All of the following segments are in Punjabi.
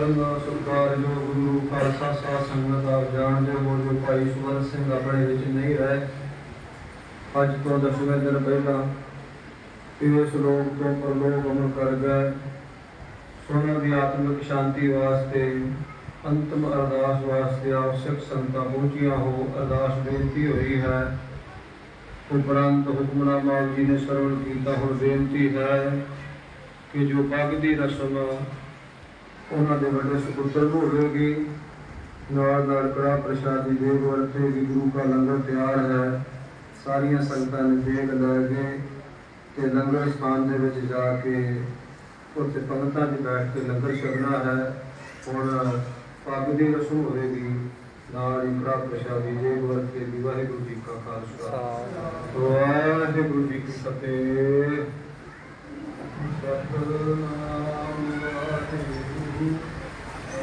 ਕਰਨਾ ਸੁਕਾਰ ਗੁਰੂ ਖਾਲਸਾ ਸਾਧ ਸੰਗਤ ਆਪ ਜਾਣਦੇ ਹੋ ਜੋ ਭਾਈ ਸੁਵਰਨ ਸਿੰਘ ਆਪਣੇ ਵਿੱਚ ਨਹੀਂ ਰਹੇ। ਅੱਜ ਤੋਂ ਦਸਵੇਂ ਦਿਨ ਪਹਿਲਾਂ ਇਸ ਲੋਕ ਤੋਂ ਪਰਲੋਕ ਅਮਰ ਕਰ ਗਏ। ਸੋਨਾ ਦੀ ਆਤਮਿਕ ਸ਼ਾਂਤੀ ਵਾਸਤੇ, ਅੰਤਮ ਅਰਦਾਸ ਵਾਸਤੇ ਆਵਸ਼ਕ ਸੰਤਾਂ ਪਹੁੰਚੀਆਂ ਹੋ, ਅਰਦਾਸ ਬੇਨਤੀ ਹੋਈ ਹੈ। ਉਪਰੰਤ ਹੁਕਮਨਾਮਾ ਜੀ ਨੇ ਸਰਵਣ ਕੀਤਾ, ਹੁਣ ਬੇਨਤੀ ਹੈ ਕਿ ਜੋ ਪੱਗ ਦੀ ਰਸਮ ਉਹਨਾਂ ਦੇ ਵੱਡੇ ਸੁਪੁੱਤਰ ਨੂੰ ਹੋਵੇਗੀ ਨਾਲ ਨਾਲ ਕੜਾ ਪ੍ਰਸ਼ਾਦੀ ਦੇ ਵਰਤੇ ਵੀ ਗੁਰੂ ਦਾ ਲੰਗਰ ਤਿਆਰ ਹੈ। ਸਾਰੀਆਂ ਸੰਗਤਾਂ ਨੇ ਦੇਖ ਲੈ ਕੇ ਤੇ ਲੰਗਰ ਸਥਾਨ ਦੇ ਵਿੱਚ ਜਾ ਕੇ ਉੱਥੇ ਪੰਗਤਾਂ 'ਚ ਬੈਠ ਕੇ ਲੰਗਰ ਛਕਣਾ ਹੈ। ਹੁਣ ਪੱਗ ਦੀ ਰਸਮ ਹੋਵੇਗੀ ਨਾਲ ਹੀ ਕੜਾ ਪ੍ਰਸ਼ਾਦੀ ਦੇ ਵਰਤੇ ਵੀ ਵਾਹਿਗੁਰੂ ਜੀ ਕਾ ਖਾਲਸਾ। ਵਾਹਿਗੁਰੂ ਜੀ ਕੀ ਫਤਿਹ।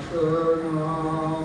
Krishna.